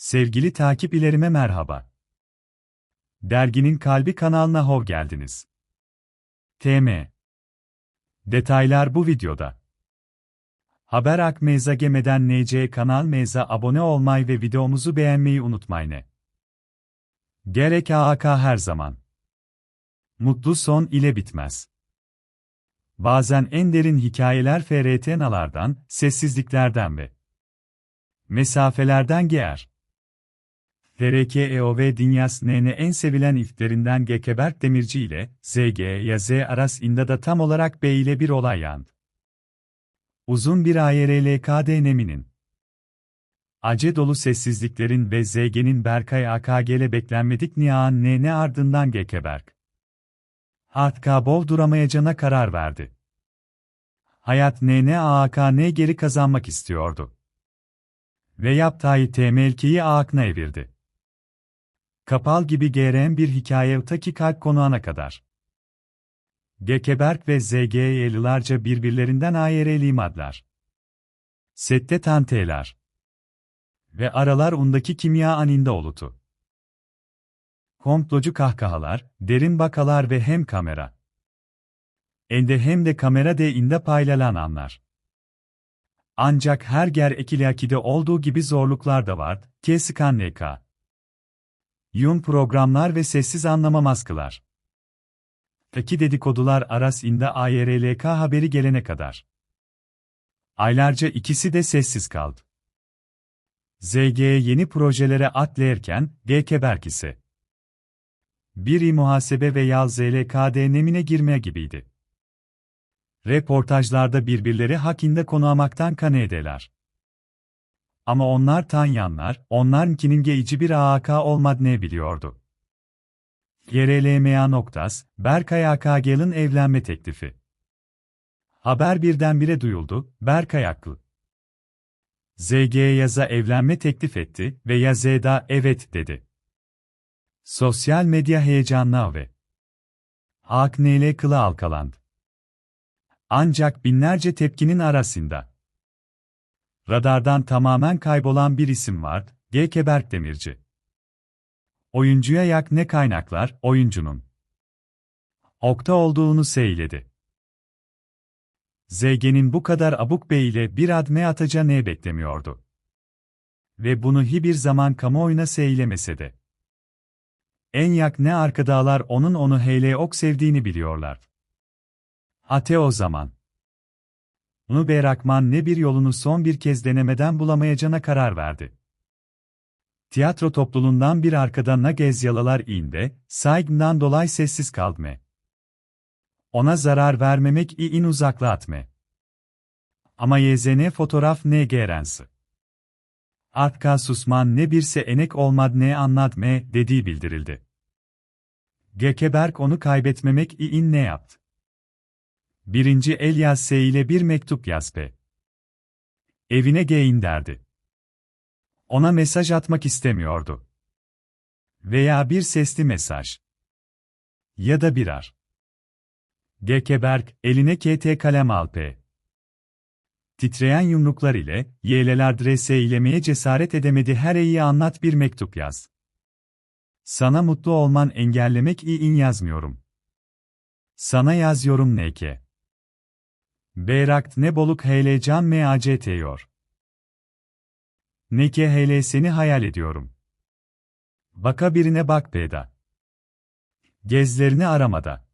Sevgili takip ilerime merhaba. Derginin Kalbi kanalına hoş geldiniz. TM Detaylar bu videoda. Haber ak meza gemeden NC kanal meza abone olmayı ve videomuzu beğenmeyi unutmayın. Gerek AAK her zaman. Mutlu son ile bitmez. Bazen en derin hikayeler FRTN'alardan, sessizliklerden ve mesafelerden geğer. TRKEOV Dinyas NN en sevilen iftlerinden Gekeberk Demirci ile ZG ya Z Aras da tam olarak B ile bir olay yandı. Uzun bir AYRLKD Nemi'nin Ace dolu sessizliklerin ve ZG'nin Berkay AKG'le beklenmedik Nihan NN ardından Gekeberk. Hatka bol duramayacağına karar verdi. Hayat NN AAKN geri kazanmak istiyordu. Ve yaptığı temelkiyi ağakna evirdi. Kapal gibi GRM bir hikaye ta ki kalp konuğuna kadar. Gekeberk ve ZG'ye yıllarca birbirlerinden ayrı limadlar. Sette tanteler. Ve aralar undaki kimya aninde olutu. Komplocu kahkahalar, derin bakalar ve hem kamera. Ende hem de kamera de inde paylanan anlar. Ancak her ger ekiliakide olduğu gibi zorluklar da var, kesikan NK. Yun programlar ve sessiz anlama maskılar. Taki dedikodular aras inde AYRLK haberi gelene kadar. Aylarca ikisi de sessiz kaldı. ZG'ye yeni projelere atlayırken, GK Berkisi. Biri muhasebe ve yal ZLKD nemine girmeye gibiydi. Reportajlarda birbirleri hakinde konuamaktan kanedeler. Ama onlar tanyanlar, onlarınkinin geyici bir AAK olmad ne biliyordu. YRLMA noktas, Berkay AKG'nin evlenme teklifi. Haber birdenbire duyuldu, Berkay haklı. ZG yaza evlenme teklif etti ve Yazeda evet dedi. Sosyal medya heyecanlı ve Aknele kılı alkalandı. Ancak binlerce tepkinin arasında radardan tamamen kaybolan bir isim var, G. Berk Demirci. Oyuncuya yak ne kaynaklar, oyuncunun okta olduğunu seyledi. ZG'nin bu kadar abuk bey ile bir adme ataca ne beklemiyordu. Ve bunu hiçbir zaman kamuoyuna seylemese de. En yak ne arkadalar onun onu hele ok sevdiğini biliyorlar. Ate o zaman. Onu Berakman ne bir yolunu son bir kez denemeden bulamayacağına karar verdi. Tiyatro topluluğundan bir arkadan na gezyalılar inde, saygından dolay sessiz kaldı Ona zarar vermemek in uzakla atme. Ama yezene fotoğraf ne gerensi. Artka susman ne birse enek olmad ne anlad me dediği bildirildi. Gekeberk onu kaybetmemek in ne yaptı? Birinci el yaz S ile bir mektup yaz P. Evine geyin derdi. Ona mesaj atmak istemiyordu. Veya bir sesli mesaj. Ya da birer. Gekeberk, eline KT kalem al P. Titreyen yumruklar ile, Y'leler drese eylemeye cesaret edemedi her iyi anlat bir mektup yaz. Sana mutlu olman engellemek iyi in yazmıyorum. Sana yazıyorum neke. Beyrakt ne boluk heyecan mactyor. Ne ke hele seni hayal ediyorum. Baka birine bak peda. Gezlerini aramada.